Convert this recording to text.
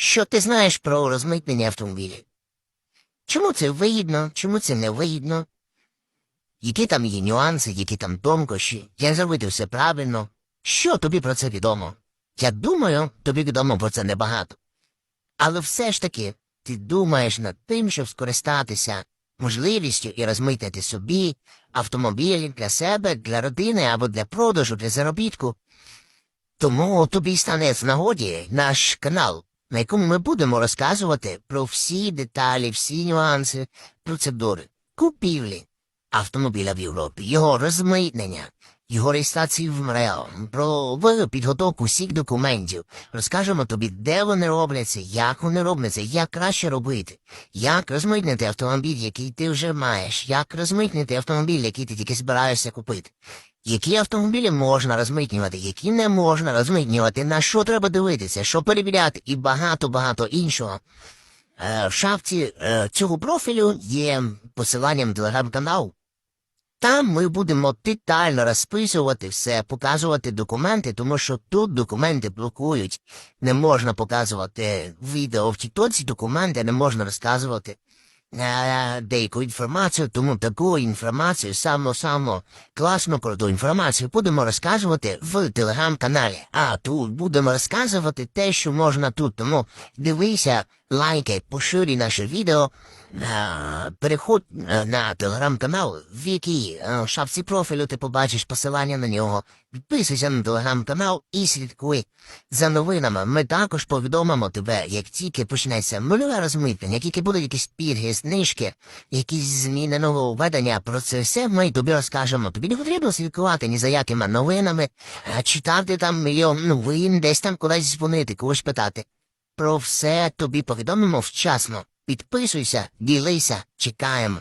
Що ти знаєш про розмитнення автомобілів? Чому це вигідно, чому це не вигідно? Які там є нюанси, які там тонкощі, як зробити все правильно? Що тобі про це відомо? Я думаю, тобі відомо про це небагато. Але все ж таки, ти думаєш над тим, щоб скористатися можливістю і розмитнити собі автомобіль для себе, для родини або для продажу, для заробітку. Тому тобі стане з нагоді наш канал, на якому ми будемо розказувати про всі деталі, всі нюанси, процедури. Купівлі автомобіля в Європі, його розмитнення, його реєстрацію в про підготовку всіх документів. Розкажемо тобі, де вони робляться, як вони робляться, як краще робити, як розмитнити автомобіль, який ти вже маєш, як розмитнити автомобіль, який ти тільки збираєшся купити. Які автомобілі можна розмитнювати, які не можна розмитнювати, на що треба дивитися, що перевіряти і багато-багато іншого. Е, в шапці е, цього профілю є посилання на телеграм-канал. Там ми будемо детально розписувати все, показувати документи, тому що тут документи блокують. Не можна показувати відео в тіктоці, документи не можна розказувати деяку інформацію, тому таку інформацію, само-само класну круту інформацію будемо розказувати в телеграм-каналі. А тут будемо розказувати те, що можна тут. Тому дивися, лайкай, поширюй наше відео. Переходь е, на телеграм-канал, в якій е, шапці профілю ти побачиш посилання на нього. Підписуйся на телеграм-канал і слідкуй за новинами. Ми також повідомимо тебе, як тільки почнеться нульове розмитнення, як тільки будуть якісь пільги, знижки, якісь зміни нововведення. Про це все ми тобі розкажемо. Тобі не потрібно слідкувати ні за якими новинами, а читати там мільйон новин, десь там кудись дзвонити, когось питати. Про все тобі повідомимо вчасно. Підписуйся, ділися, чекаємо.